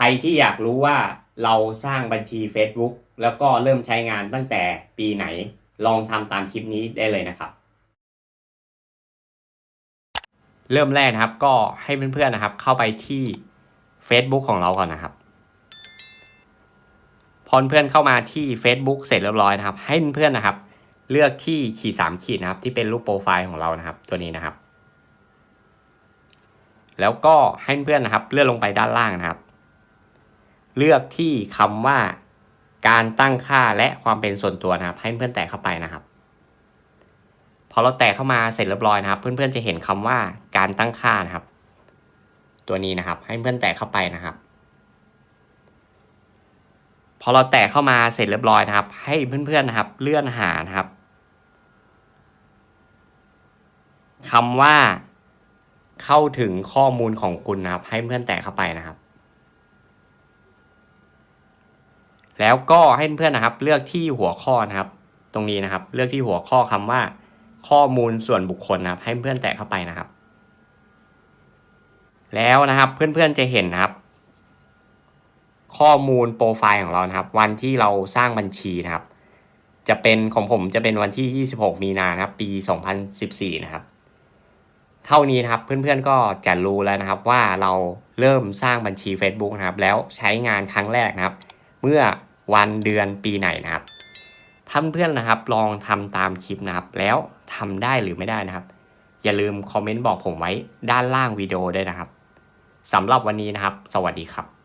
ใครที่อยากรู้ว่าเราสร้างบัญชี Facebook แล้วก็เริ่มใช้งานตั้งแต่ปีไหน ลองทำตามคลิปนี้ได้เลยนะครับ เริ่มแรกนะครับก็ให้เพื่อนๆนะครับ เข้าไปที่ Facebook ของเราก่อนนะครับ พอเพื่อนเข้ามาที่ Facebook เสร็จเรียบร้อยนะครับ ให้เพื่อนๆนะครับ เลือกที่ขีดสามขีดนะครับ ที่เป็นรูปโปรไฟล์ของเรานะครับ ตัวนี้นะครับ แล้วก็ให้เพื่อนนะครับ เลื่อนลงไปด้านล่างนะครับ เลือกที่คำว่าการตั้งค่าและความเป็นส่วนตัวนะครับ ให้เพื่อนแตะเข้าไปนะครับ พอเราแตะเข้ามาเสร็จเรียบร้อยนะครับ เพื่อนๆจะเห็นคำว่าการตั้งค่านะครับ ตัวนี้นะครับ ให้เพื่อนแตะเข้าไปนะครับ พอเราแตะเข้ามาเสร็จเรียบร้อยนะครับ ให้เพื่อนๆนะครับ เลื่อนหานะครับคำว่าเข้าถึงข้อมูลของคุณนะครับ ให้เพื่อนแตะเข้าไปนะครับ แล้วก็ให้เพื่อนนะครับเลือกที่หัวข้อนะครับ ตรงนี้นะครับ เลือกที่หัวข้อคำว่า ข้อมูลส่วนบุคคลนะครับ ให้เพื่อนแตะเข้าไปนะครับ แล้วนะครับเพื่อนๆจะเห็นนะครับ ข้อมูลโปรไฟล์ของเรานะครับ วันที่เราสร้างบัญชีนะครับ จะเป็นของผมจะเป็นวันที่ 26 มีนานะครับ ปี 2014 นะครับเท่านี้นะครับเพื่อนๆก็จะรู้แล้วนะครับว่าเราเริ่มสร้างบัญชี Facebook นะครับ แล้วใช้งานครั้งแรกนะครับ เมื่อ วันเดือนปีไหนนะครับถ้าเพื่อนๆนะครับลองทำตามคลิปนะครับ แล้วทำได้หรือไม่ได้นะครับ อย่าลืมคอมเมนต์บอกผมไว้ด้านล่างวิดีโอด้วยนะครับสำหรับวันนี้นะครับ สวัสดีครับ